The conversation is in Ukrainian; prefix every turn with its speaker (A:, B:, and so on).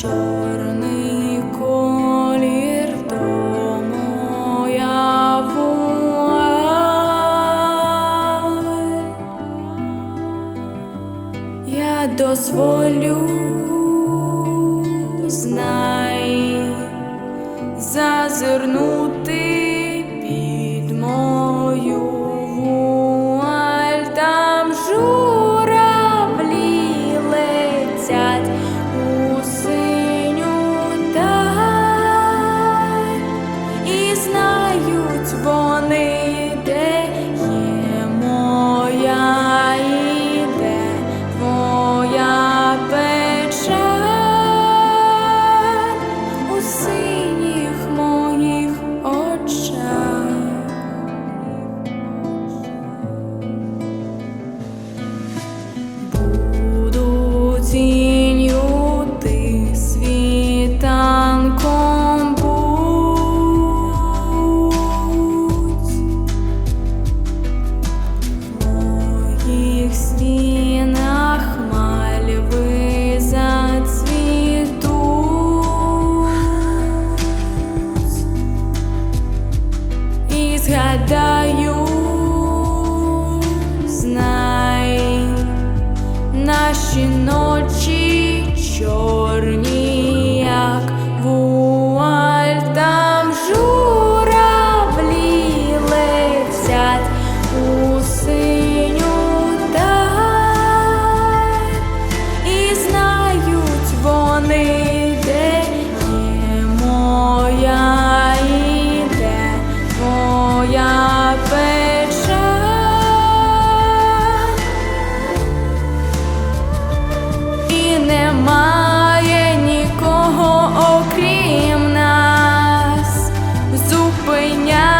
A: Чорний колір то. Я дозволю знай зазирнути. стенах мальвы зацветут. И сгадай прийняти.